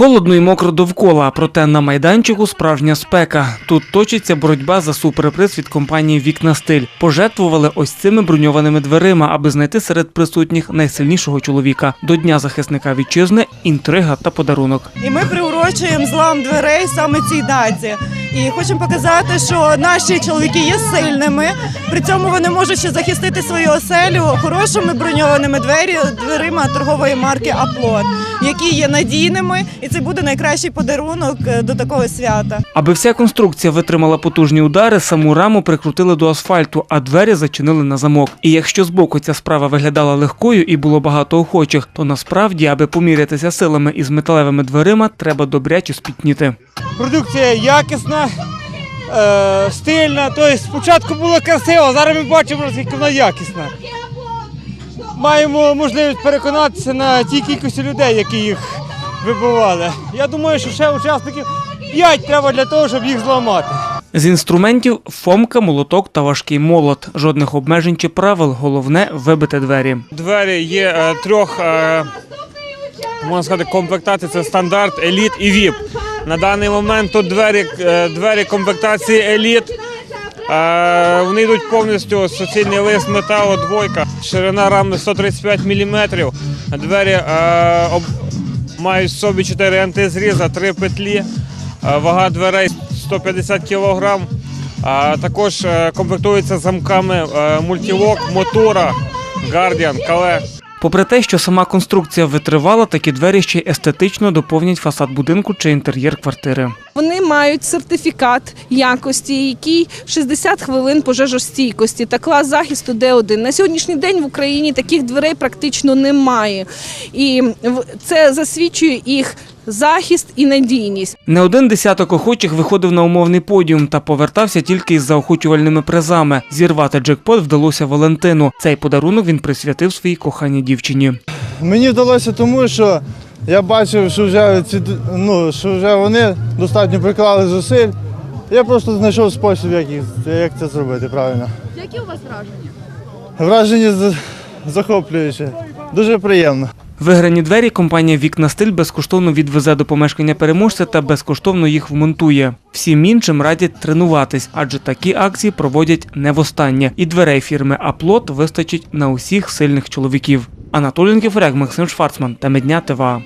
Холодно і мокро довкола, проте на майданчику справжня спека. Тут точиться боротьба за суперприз від компанії Вікна Стиль. Пожертвували ось цими броньованими дверима, аби знайти серед присутніх найсильнішого чоловіка. До Дня захисника вітчизни інтрига та подарунок. І ми приурочуємо злам дверей саме цій даті. І хочемо показати, що наші чоловіки є сильними. При цьому вони можуть ще захистити свою оселю хорошими броньованими двері, дверима торгової марки Аплот, які є надійними, і це буде найкращий подарунок е, до такого свята. Аби вся конструкція витримала потужні удари, саму раму прикрутили до асфальту, а двері зачинили на замок. І якщо збоку ця справа виглядала легкою і було багато охочих, то насправді, аби помірятися силами із металевими дверима, треба добряче спітніти. Продукція якісна, е, стильна. Тобто спочатку було красиво, зараз ми бачимо, наскільки вона якісна. Маємо можливість переконатися на тій кількості людей, які їх вибивали. Я думаю, що ще учасників 5 треба для того, щоб їх зламати. З інструментів фомка, молоток та важкий молот. Жодних обмежень чи правил. Головне вибити двері. Двері є е, трьох, е, можна сказати, комплектацій. Це стандарт, еліт і ВІП. На даний момент тут двері, е, двері комплектації еліт. Е, вони йдуть повністю суцільний лист металу, двойка. Ширина рами 135 мм. Двері е, об, мають в собі 4 антизріза, 3 петлі. Вага дверей 150 кг. Також комплектуються замками мультілок, мотора, Guardian, Кале. Попри те, що сама конструкція витривала, такі двері ще естетично доповнять фасад будинку чи інтер'єр квартири. Вони мають сертифікат якості, який 60 хвилин пожежостійкості та клас захисту Д1. На сьогоднішній день в Україні таких дверей практично немає, і це засвідчує їх захист і надійність. Не один десяток охочих виходив на умовний подіум та повертався тільки із заохочувальними призами. Зірвати джекпот вдалося Валентину. Цей подарунок він присвятив своїй коханій дівчині. Мені вдалося тому, що я бачив, що вже ці ну, що вже вони достатньо приклали зусиль. Я просто знайшов спосіб, як, їх, як це зробити правильно. Які у вас враження? Враження з- захоплююче, дуже приємно. Виграні двері компанія Вікна Стиль безкоштовно відвезе до помешкання переможця та безкоштовно їх вмонтує. Всім іншим радять тренуватись, адже такі акції проводять не востаннє. І дверей фірми Аплот вистачить на усіх сильних чоловіків. Анатолій Кіфоряк, Максим Шварцман та Медня ТВА.